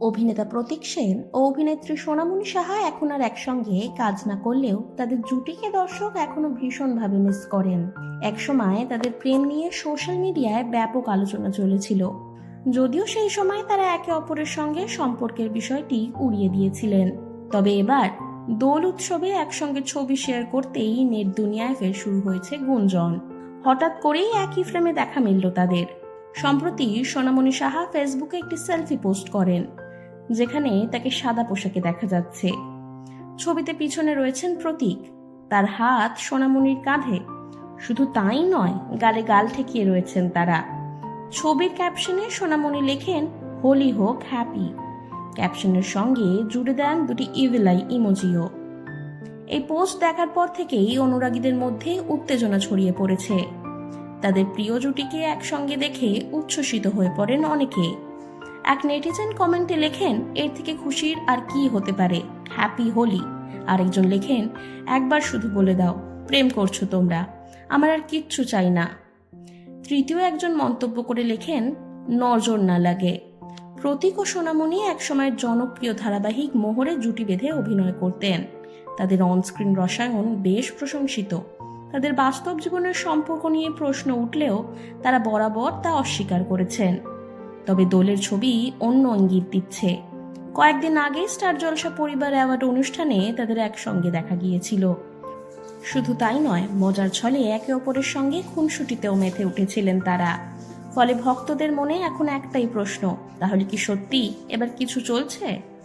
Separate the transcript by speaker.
Speaker 1: অভিনেতা প্রতীক সেন ও অভিনেত্রী সোনামণি সাহা এখন আর একসঙ্গে কাজ না করলেও তাদের জুটিকে দর্শক এখনও ভীষণভাবে মিস করেন। একসময় তাদের প্রেম নিয়ে সোশ্যাল মিডিয়ায় ব্যাপক আলোচনা চলেছিল। যদিও সেই সময় তারা একে অপরের সঙ্গে সম্পর্কের বিষয়টি উড়িয়ে দিয়েছিলেন। তবে এবার দোল উৎসবে একসঙ্গে ছবি শেয়ার করতেই নেট দুনিয়ায় ফের শুরু হয়েছে গুঞ্জন। হঠাৎ করেই একই ফ্রেমে দেখা মিলল তাদের। সম্প্রতি সোনামণি সাহা ফেসবুকে একটি সেলফি পোস্ট করেন। যেখানে তাকে সাদা পোশাকে দেখা যাচ্ছে। ছবিতে পিছনে রয়েছেন প্রতীক। তার হাত সোনামণির কাঁধে। শুধু তাই নয়, গালে গাল ঠেকিয়ে রয়েছেন তারা। ছবির ক্যাপশনে সোনামণি লেখেন, হোলি হোক, হ্যাপি। ক্যাপশনের সঙ্গে জুড়ে দেন দুটি ইভিলাই ইমোজিও। এই পোস্ট দেখার পর থেকেই অনুরাগীদের মধ্যে উত্তেজনা ছড়িয়ে পড়েছে। তাদের প্রিয় জুটিকে একসঙ্গে দেখে উচ্ছ্বসিত হয়ে পড়েন অনেকে। এক নেটিজেন কমেন্টে লেখেন, এর থেকে খুশির আর কি হতে পারে? হ্যাপি হোলি। আরেকজন লেখেন, একবার শুধু বলে দাও, প্রেম করছ তোমরা। আমার আর কিচ্ছু চাই না। তৃতীয় একজন মন্তব্য করে লেখেন, নজর না লাগে। প্রতীক ও সোনামণি একসময় জনপ্রিয় ধারাবাহিক মোহরে জুটি বেঁধে অভিনয় করতেন। তাদের অনস্ক্রিন রসায়ন বেশ প্রশংসিত। তাদের বাস্তব জীবনের সম্পর্ক নিয়ে প্রশ্ন উঠলেও তারা বরাবর তা অস্বীকার করেছেন। তবে দোলের ছবি অন্য ইঙ্গিত দিচ্ছে। কয়েকদিন আগে স্টার জলসা পরিবার অ্যাওয়ার্ড অনুষ্ঠানে তাদের একসঙ্গে দেখা গিয়েছিল। শুধু তাই নয়, মজার ছলে একে অপরের সঙ্গে খুনসুটিতেও মেতে উঠেছিলেন তারা। ফলে ভক্তদের মনে এখন একটাই প্রশ্ন, তাহলে কি সত্যি এবার কিছু চলছে?